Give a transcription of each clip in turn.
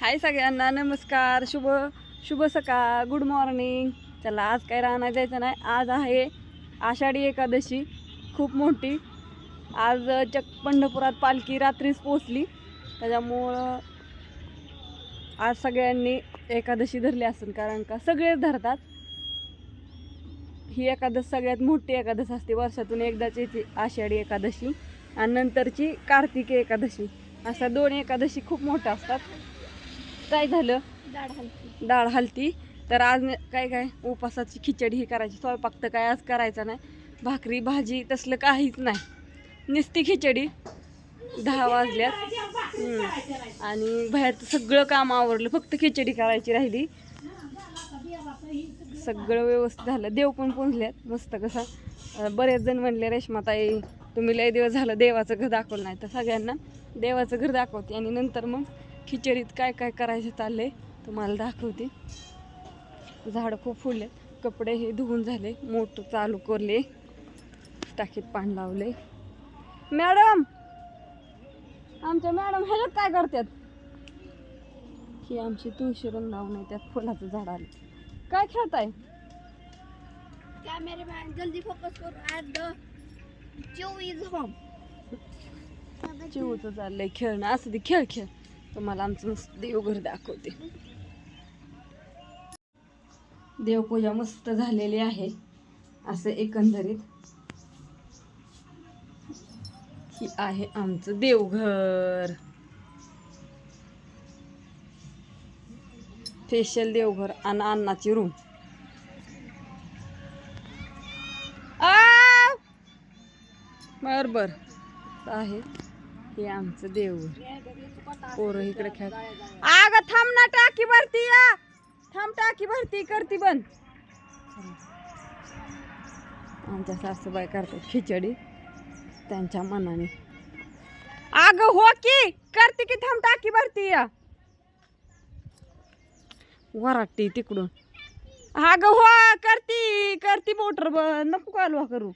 हाय सगळ्यांना नमस्कार शुभ शुभ सकाळ गुड मॉर्निंग चला आज काय राहणार जायचं नाही. आज आहे आषाढी एकादशी खूप मोठी. आज चक पंढरपुरात पालखी रात्रीच पोचली त्याच्यामुळं आज सगळ्यांनी एकादशी धरली असेल कारण का सगळेच धरतात. ही एकादश सगळ्यात मोठी एकादश असते वर्षातून एकदाच येते आषाढी एकादशी. आणि नंतरची कार्तिकी एकादशी. अशा दोन एकादशी खूप मोठ्या असतात. काय झालं? डाळ हलती. तर आज काय काय? उपासाची खिचडी ही करायची. स्वयंपाक तर काय आज करायचा नाही. भाकरी भाजी तसलं काहीच नाही. नुसती खिचडी. दहा वाजल्यात. आणि बाहेरचं सगळं काम आवरलं. फक्त खिचडी करायची राहिली. सगळं व्यवस्थित झालं. देव पण पुंजल्यात. मस्त कसं. बरेच जण म्हणले रेश्माताई तुम्ही लय दिवस झालं देवाचं घर दाखवलं नाही. तर सगळ्यांना देवाचं घर दाखवते. आणि नंतर मग खिचडीत काय काय करायचं चाललंय तुम्हाला दाखवते. झाडं खूप फुलले कपडे हे धुवून झाले मोटर चालू करले टाकीत पाणी लावले. मॅडम! आमच्या मॅडम ह्याच्यात काय करतात? ही आमची तुळशी रंग लावून आहे त्यात फुलाचं झाड आले. काय खेळताय? Cameraman, जल्दी फोकस करो. चिवचं चाललंय खेळणं. असं ते खेळ खेळ. तुम्हाला आमचं मस्त देवघर दाखवते. देवपूजा मस्त झालेली आहे. असं एकंदरीत. ही आहे आमचं देवघर. स्पेशल देवघर आणि अन्नाची रूम बर बर. आहे. हे आमचं देवघर पोरं इकडे खेळ आग थांब ना टाकी भरती या. थांब टाकी भरती करती बंद. आमच्या सासूबाई करतात खिचडी त्यांच्या मनाने. आग हो की करते की थांब टाकी भरती या. वराटी तिकडून. अग हो करती करती मोटर बंद. नको कालवा करू.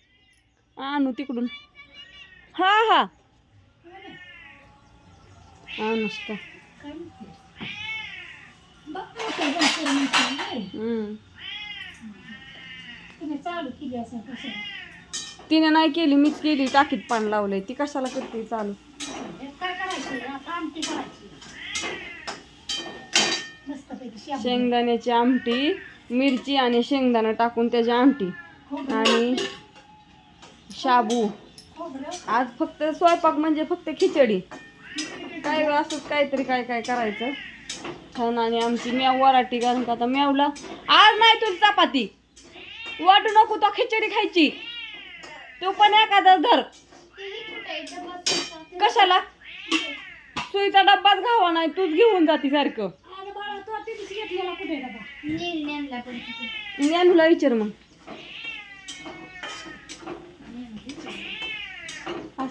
आणू तिकडून. हा हा. नुसतं हम्म. तिने नाही केली मीच केली टाकीत पाणी लावलंय ती कशाला करते चालू शेंगदाण्याची आमटी मिरची आणि शेंगदाणा टाकून त्याची आमटी. आणि शाबू. आज फक्त स्वयंपाक म्हणजे फक्त खिचडी. काय असंच काहीतरी काय काय करायचं? छान आणि आमची म्याव वराटी कारण का आता म्यावला आज नाही तुझी चपाती. वाटू नको तो खिचडी खायची. तू पण एखादा धर. कशाला? सुईचा डब्बाच घावा नाही तूच घेऊन जाती सारखं. ज्ञानूला विचार मग.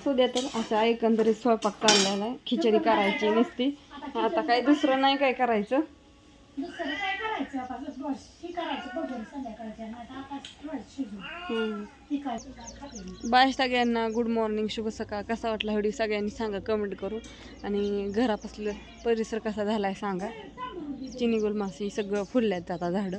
असू द्या तर असं एकंदरीत स्वयंपाक चाललेला आहे. खिचडी करायची नसती. आता काय दुसरं नाही काय करायचं. बाय सगळ्यांना. गुड मॉर्निंग शुभ सकाळ. कसा वाटला व्हिडिओ? सगळ्यांनी सांगा. कमेंट करू. आणि घरापासलं परिसर कसा झाला आहे सांगा. चिनी गुलमासी सगळं फुलल्यात आता झाडं.